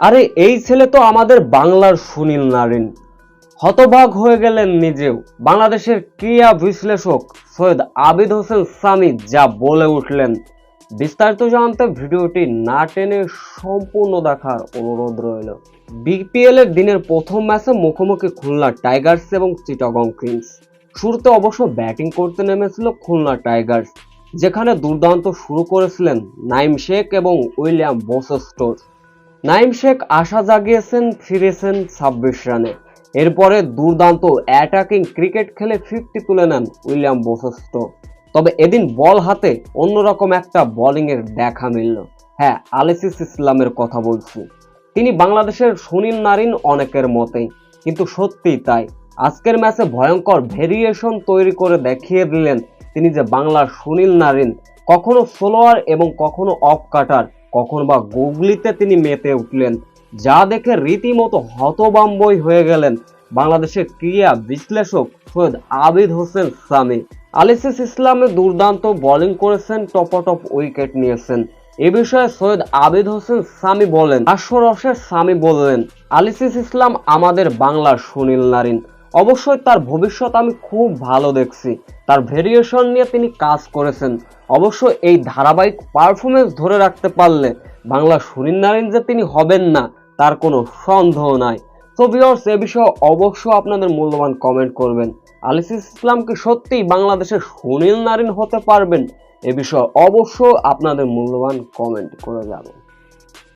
আরে এই ছেলে তো আমাদের বাংলার সুনীল নারিন। হতবাক হয়ে গেলেন নিজেও। বাংলাদেশের ক্রিয়া বিশ্লেষক সৈয়দ আবিদ হোসেন সামি যা বলে উঠলেন। বিস্তারিত জানতে ভিডিওটি না টেনে সম্পূর্ণ দেখার অনুরোধ রইল। বিপিএল এর দিনের প্রথম ম্যাচে মুখোমুখি খুলনা টাইগার্স এবং চিটাগং কিংস। শুরুতে অবশ্য ব্যাটিং করতে নেমেছিল খুলনা টাইগার্স, যেখানে দুর্দান্ত শুরু করেছিলেন নাইম শেখ এবং উইলিয়াম বোসস্টোর। নাইম শেখ আশা জাগিয়েছেন, ফিরেছেন ছাব্বিশ রানে। এরপরে দুর্দান্ত অ্যাটাকিং ক্রিকেট খেলে ফিফটি তুলে নেন উইলিয়াম বোসস্টো। তবে এদিন বল হাতে অন্যরকম একটা বোলিংয়ের দেখা মিলল। হ্যাঁ আলিসিস ইসলামের কথা বলছি। তিনি বাংলাদেশের সুনীল নারিন অনেকের মতেই, কিন্তু সত্যিই তাই। আজকের ম্যাচে ভয়ঙ্কর ভেরিয়েশন তৈরি করে দেখিয়ে দিলেন তিনি যে বাংলার সুনীল নারিন। কখনো সোলোয়ার এবং কখনো অফ কাটার কখনো বা গুগলিতে তিনি মেতে উঠলেন, যা দেখে রীতিমতো হতবাম্বই হয়ে গেলেন বাংলাদেশের ক্রীড়া বিশ্লেষক সৈয়দ আবিদ হোসেন সামি। আলিসিস ইসলামে দুর্দান্ত বোলিং করেছেন, টপটপ উইকেট নিয়েছেন। এ বিষয়ে সৈয়দ আবিদ হোসেন সামি বলেন হাস্যরসের সামি বললেন আলিসিস ইসলাম আমাদের বাংলার সুনীল নারিন। অবশ্যই তার ভবিষ্যৎ আমি খুব ভালো দেখছি। তার ভেরিয়েশন নিয়ে তিনি কাজ করেছেন। অবশ্য এই ধারাবাহিক পারফরমেন্স ধরে রাখতে পারলে বাংলা সুনীল নারিন যে তিনি হবেন না, তার কোনো সন্দেহ নাই। তো ভিউয়ার্স এ বিষয়ে অবশ্য আপনাদের মূল্যবান কমেন্ট করবেন। আলিসিস ইসলাম কি সত্যিই বাংলাদেশের সুনীল নারিন হতে পারবেন? এ বিষয়ে অবশ্য আপনাদের মূল্যবান কমেন্ট করে যাবেন।